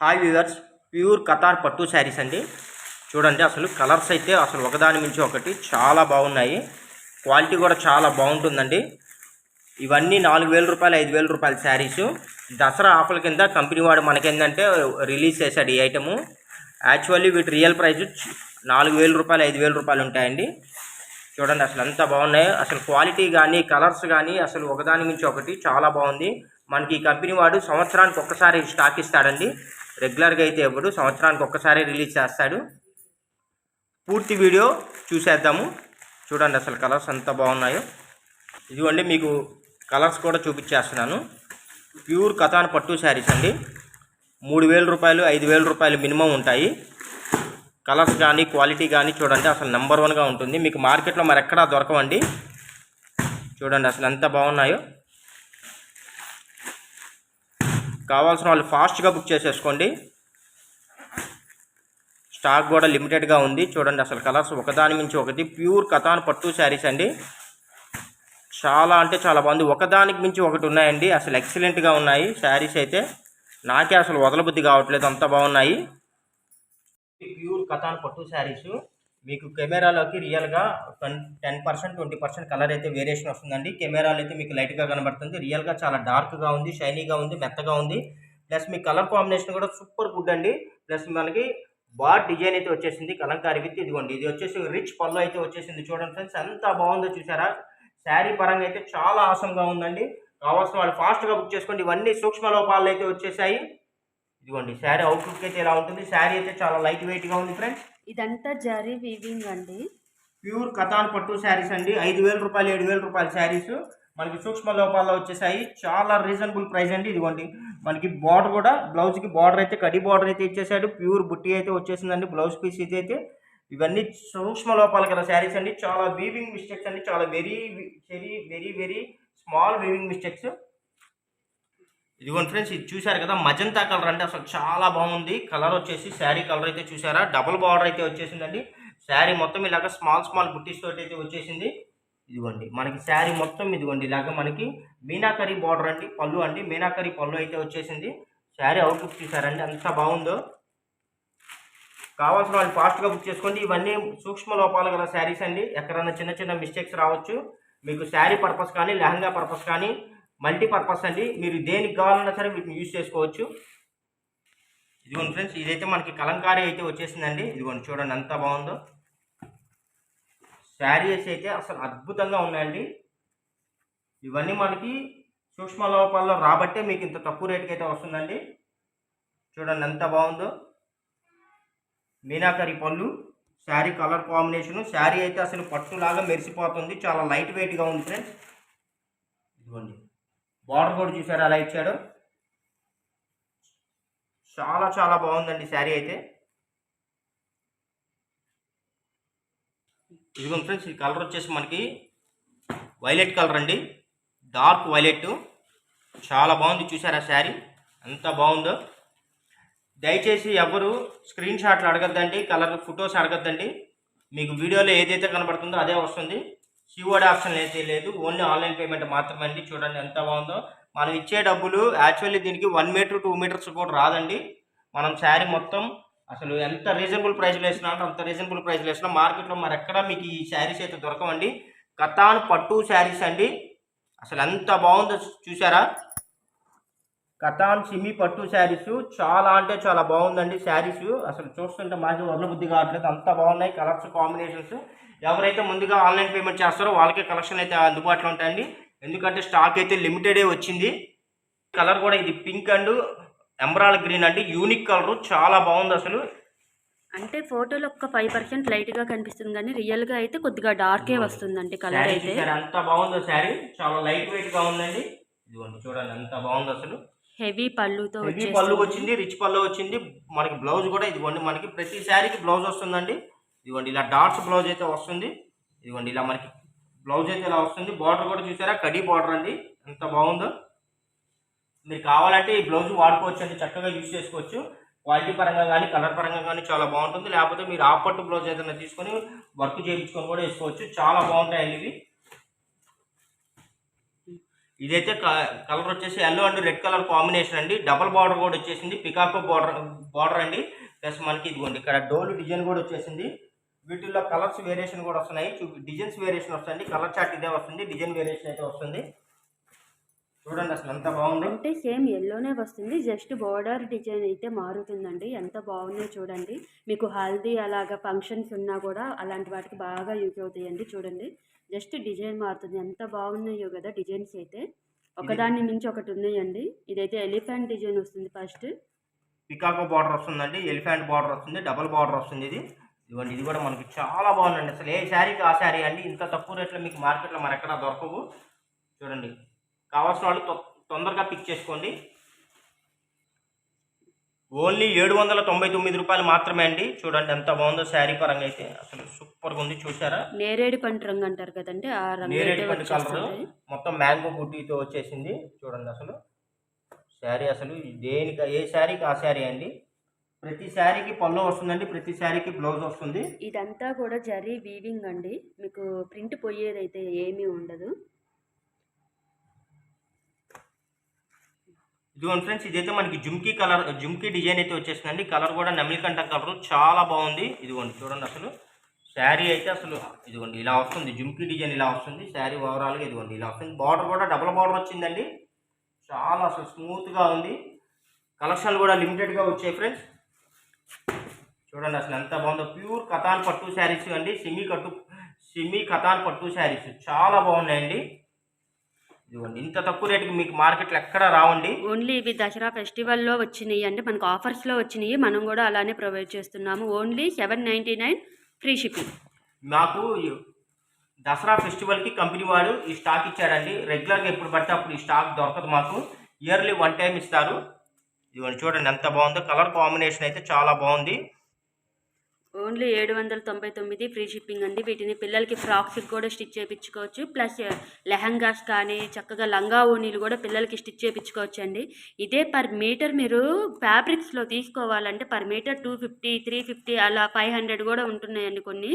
Hi viewers pure Qatar పట్టు శారీస్ అండి. చూడండి అసలు కలర్స్ అయితే అసలు ఒకదాని మించి ఒకటి చాలా బాగున్నాయి. క్వాలిటీ కూడా చాలా బాగుంటుందండి. ఇవన్నీ నాలుగు వేల రూపాయలు ఐదు వేల రూపాయల శారీసు దసరా ఆఫర్ కింద కంపెనీ వాడు మనకేంటంటే రిలీజ్ చేశాడు ఈ ఐటము యాక్చువల్లీ వీటి రియల్ ప్రైస్ నాలుగు వేల రూపాయలు ఐదు వేల రూపాయలు ఉంటాయండి. చూడండి అసలు ఎంత బాగున్నాయో. అసలు క్వాలిటీ కానీ కలర్స్ కానీ అసలు ఒకదాని మించి ఒకటి చాలా బాగుంది. మనకి ఈ కంపెనీ వాడు సంవత్సరానికి ఒక్కసారి స్టాక్ ఇస్తాడండి. రెగ్యులర్గా అయితే ఇవ్వడు సంవత్సరానికి ఒక్కసారి రిలీజ్ చేస్తాడు. పూర్తి వీడియో చూసేద్దాము. చూడండి అసలు కలర్స్ ఎంత బాగున్నాయో. ఇదిగోండి మీకు కలర్స్ కూడా చూపించేస్తున్నాను. ప్యూర్ కథాన్ పట్టు శారీస్ అండి. మూడు వేల రూపాయలు ఐదు వేల రూపాయలు మినిమం ఉంటాయి. కలర్స్ కానీ క్వాలిటీ కానీ చూడండి అసలు నెంబర్ వన్గా ఉంటుంది. మీకు మార్కెట్లో మరి ఎక్కడా దొరకవండి. చూడండి అసలు ఎంత బాగున్నాయో. కావాల్సిన వాళ్ళు ఫాస్ట్గా బుక్ చేసేసుకోండి. స్టాక్ కూడా లిమిటెడ్గా ఉంది. చూడండి అసలు కలర్స్ ఒకదాని మించి ఒకటి. ప్యూర్ కథాన్ పట్టు శారీస్ అండి. చాలా అంటే చాలా బాగుంది. ఒకదానికి మించి ఒకటి ఉన్నాయండి. అసలు ఎక్సలెంట్గా ఉన్నాయి శారీస్ అయితే. నాకే అసలు వదలబుద్ధి కావట్లేదు. అంత బాగున్నాయి. ప్యూర్ కథాన్ పట్టు శారీస్. మీకు కెమెరాలోకి రియల్గా ten percent twenty percent colour అయితే వేరియేషన్ వస్తుందండి. కెమెరాలో అయితే మీకు లైట్గా కనబడుతుంది. రియల్గా చాలా డార్క్గా ఉంది షైనీగా ఉంది మెత్తగా ఉంది. ప్లస్ మీ కలర్ కాంబినేషన్ కూడా సూపర్ గుడ్ అండి. ప్లస్ మనకి బార్ డిజైన్ అయితే వచ్చేసింది కలంకారీ విత్ ఇదిగోండి. ఇది వచ్చేసి రిచ్ పళ్ళు అయితే వచ్చేసింది చూడండి ఫ్రెండ్స్. ఎంత బాగుందో చూసారా? శారీ పరంగా అయితే చాలా ఆసంగా ఉందండి. కావాల్సిన వాళ్ళు ఫాస్ట్గా బుక్ చేసుకోండి. ఇవన్నీ సూక్ష్మ లోపాలు అయితే వచ్చేసాయి. ఇదిగోండి శారీ అవుట్లుక్ అయితే ఇలా ఉంటుంది. శారీ అయితే చాలా లైట్ వెయిట్గా ఉంది ఫ్రెండ్స్. ఇదంతా జరీ వీవింగ్ అండి. ప్యూర్ కథాన్ పట్టు శారీస్ అండి. ఐదు వేల రూపాయలు ఏడు వేల రూపాయల శారీస్. మనకి సూక్ష్మ లోపాల్లో వచ్చేసాయి. చాలా రీజనబుల్ ప్రైస్ అండి ఇదిగోండి. మనకి బార్డర్ కూడా బ్లౌజ్కి బార్డర్ అయితే కడి బార్డర్ అయితే ఇచ్చేసాడు ప్యూర్ బుట్టి అయితే వచ్చేసిందండి. బ్లౌజ్ పీస్ ఇది అయితే. ఇవన్నీ సూక్ష్మ లోపాలు గల శారీస్ అండి. చాలా వీవింగ్ మిస్టేక్స్ అండి. చాలా very very very very small weaving mistakes ఇదిగోండి ఫ్రెండ్స్ ఇది చూశారు కదా మజంతా కలర్ అంటే అసలు చాలా బాగుంది. కలర్ వచ్చేసి శారీ కలర్ అయితే చూసారా డబుల్ బార్డర్ అయితే వచ్చేసిందండి. శారీ మొత్తం ఇలాగ స్మాల్ స్మాల్ బుట్టీస్ తోటి అయితే వచ్చేసింది. ఇదిగోండి మనకి శారీ మొత్తం ఇదిగోండి ఇలాగ మనకి మీనాకరీ బార్డర్ అండి పళ్ళు అండి మీనాకరీ పళ్ళు అయితే వచ్చేసింది. శారీ అవుట్లుక్ చూసారండి అంత బాగుందో. కావాల్సిన వాళ్ళు ఫాస్ట్గా బుక్ చేసుకోండి. ఇవన్నీ సూక్ష్మ లోపాలు గల శారీస్ అండి. ఎక్కడన్నా చిన్న చిన్న మిస్టేక్స్ రావచ్చు. మీకు శారీ పర్పస్ కానీ లెహంగా పర్పస్ కానీ మల్టీపర్పస్ అండి. మీరు దేనికి కావాలన్నా సరే వీటిని యూజ్ చేసుకోవచ్చు. ఇదిగోండి ఫ్రెండ్స్ ఇదైతే మనకి కలంకారీ అయితే వచ్చేసిందండి. ఇదిగోండి చూడండి ఎంత బాగుందో. శారీస్ అయితే అసలు అద్భుతంగా ఉన్నాయండి. ఇవన్నీ మనకి సూక్ష్మ లోపాల్లో రాబట్టే మీకు ఇంత తక్కువ రేటుకి అయితే వస్తుందండి. చూడండి ఎంత బాగుందో. మీనాకరి పళ్ళు శారీ కలర్ కాంబినేషను. శారీ అయితే అసలు పట్టులాగా మెరిసిపోతుంది. చాలా లైట్ వెయిట్గా ఉంది ఫ్రెండ్స్. ఇదిగోండి. బార్డర్ కూడా చూసారు? అలా ఇచ్చాడు. చాలా చాలా బాగుందండి శారీ అయితే. ఇదిగో ఫ్రెండ్స్ ఈ కలర్ వచ్చేసి మనకి వైలెట్ కలర్ అండి. Dark violet. చాలా బాగుంది చూసారా శారీ? ఎంత బాగుందో. దయచేసి ఎవరు స్క్రీన్ షాట్లు అడగద్దండి కలర్ ఫొటోస్ అడగద్దండి. మీకు వీడియోలో ఏదైతే కనబడుతుందో అదే వస్తుంది. సిఓడి ఆప్షన్ అయితే లేదు. ఓన్లీ ఆన్లైన్ పేమెంట్ మాత్రమే అండి. చూడండి ఎంత బాగుందో. మనం ఇచ్చే డబ్బులు యాక్చువల్లీ దీనికి వన్ మీటర్ టూ మీటర్స్ కూడా రాదండి. మనం శారీ మొత్తం అసలు ఎంత రీజనబుల్ ప్రైస్లో వేసినా అంటే అంత రీజనబుల్ ప్రైస్లో వేసినా మార్కెట్లో మరి ఎక్కడ మీకు ఈ శారీస్ అయితే దొరకవండి. కథాన్ పట్టు శారీస్ అండి. అసలు ఎంత బాగుందో చూసారా కథాన్ సిమి పట్టు శారీస్ చాలా అంటే చాలా బాగుందండి. శారీస్ అసలు చూస్తుంటే మాకు వదలబుద్ధి కావట్లేదు. అంత బాగున్నాయి. Colours combinations. ఎవరైతే ముందుగా ఆన్లైన్ పేమెంట్ చేస్తారో వాళ్ళకే కలెక్షన్ అయితే అందుబాటులో ఉంటాయండి. ఎందుకంటే స్టాక్ అయితే లిమిటెడే వచ్చింది. కలర్ కూడా ఇది పింక్ అండ్ ఎంబ్రాయిడ్ గ్రీన్ అండి. Unique colour. చాలా బాగుంది అసలు. అంటే ఫోటోలో ఒక ఫైవ్ పర్సెంట్ లైట్గా కనిపిస్తుంది కానీ రియల్గా అయితే కొద్దిగా డార్కే వస్తుందండి కలర్ అయితే. ఎంత బాగుందో శారీ. చాలా లైట్ వెయిట్గా ఉందండి. ఇదిగోండి చూడండి ఎంత బాగుంది అసలు. హెవీ పళ్ళుతో హెవీ పళ్ళు వచ్చింది రిచ్ పళ్ళు వచ్చింది. మనకి బ్లౌజ్ కూడా ఇదిగోండి మనకి ప్రతి శారీకి బ్లౌజ్ వస్తుందండి. ఇదిగోండి ఇలా డాట్స్ బ్లౌజ్ అయితే వస్తుంది. ఇదిగోండి ఇలా మనకి బ్లౌజ్ అయితే ఇలా వస్తుంది. బార్డర్ కూడా చూసారా? కడీ బార్డర్ అండి. ఎంత బాగుందో. మీరు కావాలంటే ఈ బ్లౌజ్ వాడుకోవచ్చు అండి చక్కగా యూజ్ చేసుకోవచ్చు. క్వాలిటీ పరంగా కానీ కలర్ పరంగా కానీ చాలా బాగుంటుంది. లేకపోతే మీరు ఆ పట్టు బ్లౌజ్ ఏదైనా తీసుకొని వర్క్ చేయించుకొని కూడా వేసుకోవచ్చు. చాలా బాగుంటాయండి ఇవి. ఇదైతే కలర్ వచ్చేసి yellow and red colour combination అండి. డబల్ బార్డర్ కూడా వచ్చేసింది. పికాకో బార్డర్ బార్డర్ అండి. ప్లస్ మనకి ఇదిగోండి ఇక్కడ డోర్ డిజైన్ కూడా వచ్చేసింది. వీటిల్లో కలర్స్ వేరియేషన్ కూడా వస్తున్నాయి. డిజైన్స్ వేరియేషన్ వస్తుంది. కలర్ చార్ట్ ఇదే వస్తుంది. డిజైన్ వేరియేషన్ అయితే వస్తుంది. చూడండి అసలు ఎంత బాగుంది. అంటే సేమ్ ఎల్లోనే వస్తుంది. జస్ట్ బోర్డర్ డిజైన్ అయితే మారుతుందండి. ఎంత బాగుందో చూడండి. మీకు హల్దీ అలాగా ఫంక్షన్స్ ఉన్నా కూడా అలాంటి వాటికి బాగా యూజ్ అవుతాయండి చూడండి. జస్ట్ డిజైన్ మారుతుంది. ఎంత బాగున్నాయో కదా డిజైన్స్ అయితే. ఒకదాన్ని మించి ఒకటి ఉన్నాయండి. ఇదైతే ఎలిఫెంట్ డిజైన్ వస్తుంది ఫస్ట్ పికాకో బార్డర్ వస్తుందండి. ఎలిఫెంట్ బార్డర్ వస్తుంది. డబల్ బార్డర్ వస్తుంది ఇది. ఇదిగోండి ఇది కూడా మనకి చాలా బాగుందండి. అసలు ఏ శారీకి ఆ శారీ అండి? ఇంత తక్కువ రేట్లో మీకు మార్కెట్లో మరి ఎక్కడ దొరకవు. చూడండి. కావాల్సిన వాళ్ళు తొందరగా పిక్ చేసుకోండి. ఓన్లీ ఏడు వందల తొంభై తొమ్మిది రూపాయలు మాత్రమే అండి. చూడండి ఎంత బాగుందో శారీ పరంగా అయితే అసలు సూపర్గా ఉంది చూసారా నేరేడు పంట రంగు అంటారు కదండి ఆ రంగు నేరేడు అయితే పండు కలర్. మొత్తం మ్యాంగో బుట్టీతో వచ్చేసింది. చూడండి అసలు. శారీ అసలు దేనికి ఏ శారీకి ఆ శారీ అండి? ప్రతి శారీకి పళ్ళు వస్తుందండి ప్రతి శారీకి బ్లౌజ్ వస్తుంది. ఇదంతా కూడా జరీ వీవింగ్ అండి. మీకు ప్రింట్ పోయేదైతే ఏమీ ఉండదు. ఇదిగోండి ఫ్రెండ్స్ ఇదైతే మనకి జుమ్కీ కలర్ జుమ్కీ డిజైన్ అయితే వచ్చేసిందండి. కలర్ కూడా నెమలికంఠ కలర్ చాలా బాగుంది. ఇదిగోండి చూడండి అసలు. శారీ అయితే అసలు ఇదిగోండి ఇలా వస్తుంది. జుమ్కీ డిజైన్ ఇలా వస్తుంది. శారీ ఓవరాల్గా ఇదిగోండి ఇలా వస్తుంది. బార్డర్ కూడా డబుల్ బార్డర్ వచ్చిందండి. చాలా అసలు స్మూత్గా ఉంది. కలెక్షన్లు కూడా లిమిటెడ్గా వచ్చాయి ఫ్రెండ్స్. చూడండి అసలు ఎంత బాగుందో. ప్యూర్ కథాన్ పట్టు శారీస్ అండి. సిమి కట్టు సిమి కథాన్ పట్టు శారీస్. చాలా బాగున్నాయండి. ఇదిగోండి ఇంత తక్కువ రేటుకి మీకు మార్కెట్లో ఎక్కడ రావండి. ఓన్లీ ఇవి దసరా ఫెస్టివల్లో వచ్చినాయి అంటే మనకు ఆఫర్స్లో వచ్చినాయి మనం కూడా అలానే ప్రొవైడ్ చేస్తున్నాము. Only seven ninety nine free shipping. నాకు దసరా ఫెస్టివల్కి కంపెనీ వాడు ఈ స్టాక్ ఇచ్చాడండి. రెగ్యులర్గా ఎప్పుడు పడితే అప్పుడు ఈ స్టాక్ దొరకదు మాకు. ఇయర్లీ వన్ టైం ఇస్తారు. ఇదిగోండి చూడండి ఎంత బాగుందో. కలర్ కాంబినేషన్ అయితే చాలా బాగుంది. ఓన్లీ ఏడు వందల తొంభై తొమ్మిది ఫ్రీ షిప్పింగ్ అండి. వీటిని పిల్లలకి ఫ్రాక్స్కి కూడా స్టిచ్ చేయించుకోవచ్చు ప్లస్ లెహంగాస్ కానీ చక్కగా లంగా ఓనీలు కూడా పిల్లలకి స్టిచ్ చేయించుకోవచ్చు అండి. ఇదే పర్ మీటర్ మీరు ఫ్యాబ్రిక్స్లో తీసుకోవాలంటే per metre two fifty three fifty అలా ఫైవ్ హండ్రెడ్ కూడా ఉంటున్నాయండి కొన్ని.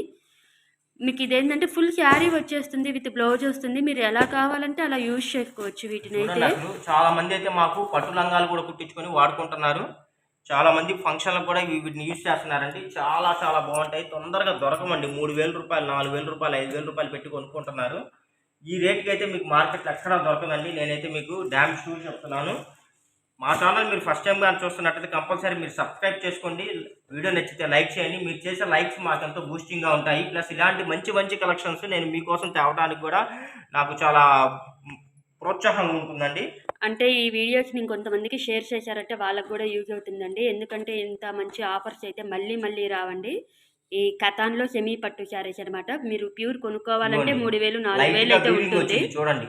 మీకు ఇదేంటంటే ఫుల్ శారీ వచ్చేస్తుంది విత్ బ్లౌజ్ వస్తుంది. మీరు ఎలా కావాలంటే అలా యూజ్ చేసుకోవచ్చు వీటిని అయితే చాలా మంది అయితే మాకు పట్టు లంగాలు కూడా కుట్టించుకొని వాడుకుంటున్నారు. చాలామంది ఫంక్షన్లకు కూడా వీటిని యూజ్ చేస్తున్నారండి. చాలా చాలా బాగుంటాయి. తొందరగా దొరకమండి మూడు వేల రూపాయలు నాలుగు వేల రూపాయలు ఐదు వేల రూపాయలు పెట్టి కొనుక్కుంటున్నారు. ఈ రేట్కి అయితే మీకు మార్కెట్లో ఎక్కడా దొరకదండి. నేనైతే మీకు డ్యామ్ షూ చెప్తున్నాను. మా ఛానల్ మీరు ఫస్ట్ టైం కానీ చూస్తున్నట్టయితే కంపల్సరీ మీరు సబ్స్క్రైబ్ చేసుకోండి. వీడియో నచ్చితే లైక్ చేయండి. మీరు చేసే లైక్స్ మాకు ఎంతో బూస్టింగ్గా ఉంటాయి. ప్లస్ ఇలాంటి మంచి మంచి కలెక్షన్స్ నేను మీకోసం తేవడానికి కూడా నాకు చాలా ప్రోత్సాహంగా ఉంటుందండి. అంటే ఈ వీడియోస్ని ఇంకొంతమందికి షేర్ చేశారంటే వాళ్ళకు కూడా యూజ్ అవుతుందండి. ఎందుకంటే ఇంత మంచి ఆఫర్స్ అయితే మళ్ళీ మళ్ళీ రావండి. ఈ కథాన్లో సెమీ పట్టు శారీస్ అనమాట మీరు ప్యూర్ కొనుక్కోవాలంటే. మూడు వేలు నాలుగు వేలు అయితే ఉంటుంది. చూడండి.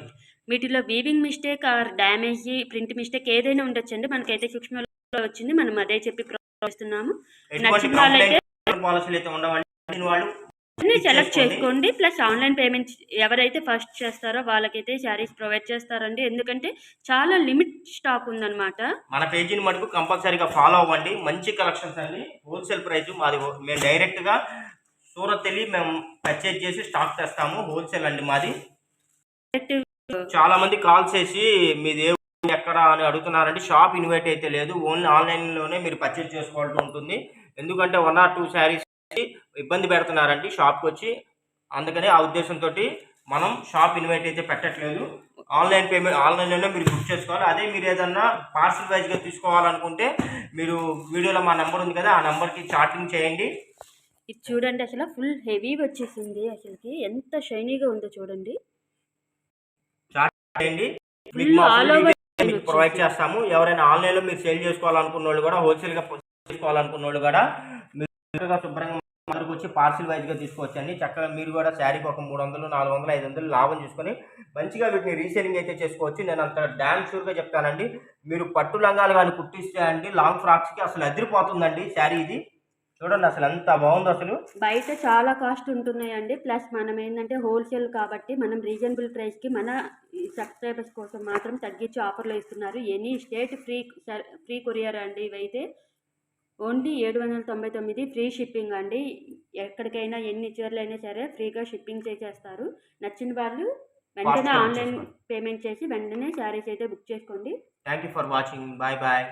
వీటిలో weaving mistake or damage print mistake ఏదైనా ఉండొచ్చండి. మనకైతే సూక్ష్మలో వచ్చింది. మనం అదే చెప్పి ఎటువంటి నచ్చిన వాళ్ళైతే పాలసీలు అయితే ఉండవండి. వాళ్ళు సెలెక్ట్ చేసుకోండి. ప్లస్ ఆన్లైన్ పేమెంట్ ఎవరైతే ఫస్ట్ చేస్తారో వాళ్ళకైతే శారీస్ ప్రొవైడ్ చేస్తారండి. ఎందుకంటే చాలా లిమిట్ స్టాక్ ఉందన్నమాట. మన పేజీని మటుకు కంపల్సరీగా ఫాలో అవ్వండి. మంచి కలెక్షన్స్ అండి. హోల్సేల్ ప్రైస్ మాది మేము డైరెక్ట్గా సూరత్ వెళ్ళి మేము పర్చేజ్ చేసి స్టాక్ తెస్తాము. హోల్సేల్ అండి మాది. చాలా మంది కాల్ చేసి మీది ఎక్కడ అని అడుగుతున్నారంటే షాప్ ఇన్వైట్ అయితే లేదు. ఓన్లీ ఆన్లైన్లోనే మీరు పర్చేజ్ చేసుకోవాల్సి ఉంటుంది. ఎందుకంటే వన్ ఆర్ టూ శారీస్ ఇబ్బంది పెడుతున్నారండి షాప్కి వచ్చి. అందుకని ఆ ఉద్దేశంతో మనం షాప్ ఇన్వైట్ అయితే పెట్టట్లేదు. ఆన్లైన్ పేమెంట్ ఆన్లైన్లోనే మీరు బుక్ చేసుకోవాలి. అదే మీరు ఏదన్నా పార్సల్ వైజ్గా తీసుకోవాలనుకుంటే మీరు వీడియోలో మా నెంబర్ ఉంది కదా ఆ నెంబర్కి చాటింగ్ చేయండి. ఇది చూడండి అసలు ఫుల్ హెవీ వచ్చేసింది అసలుకి. ఎంత షైనీగా ఉందో చూడండి. చేయండి. మీకు ప్రొవైడ్ చేస్తాము. ఎవరైనా ఆన్లైన్లో మీరు సేల్ చేసుకోవాలనుకున్న వాళ్ళు కూడా హోల్సేల్గా చేసుకోవాలనుకున్న వాళ్ళు కూడా చక్కగా శుభ్రంగా మా వచ్చి పార్సిల్ వైజ్గా తీసుకోవచ్చండి. చక్కగా మీరు కూడా శారీకి ఒక మూడు వందలు నాలుగు వందలు ఐదు వందలు లాభం చూసుకొని మంచిగా వీటిని రీసేలింగ్ అయితే చేసుకోవచ్చు. నేను అంత డ్యామ్ షూర్గా చెప్తానండి. మీరు పట్టు లంగాలు కానీ కుట్టిస్తే అండి లాంగ్ ఫ్రాక్స్కి అసలు అదిరిపోతుందండి శారీ ఇది. చూడండి అసలు ఎంత బాగుంది అసలు. బయట చాలా కాస్ట్ ఉంటున్నాయండి. ప్లస్ మనం ఏంటంటే హోల్సేల్ కాబట్టి మనం రీజనబుల్ ప్రైస్కి మన సబ్స్క్రైబర్స్ కోసం మాత్రం తగ్గించి ఆఫర్లు ఇస్తున్నారు. Any state free free courier అండి ఇవైతే. ఓన్లీ ఏడు వందల తొంభై తొమ్మిది ఫ్రీ షిప్పింగ్ అండి. ఎక్కడికైనా ఎన్ని చీరలు అయినా సరే ఫ్రీగా షిప్పింగ్ చేసేస్తారు. నచ్చిన వాళ్ళు వెంటనే ఆన్లైన్. పేమెంట్ చేసి వెంటనే శారీస్ అయితే బుక్ చేసుకోండి. Thank you for watching bye bye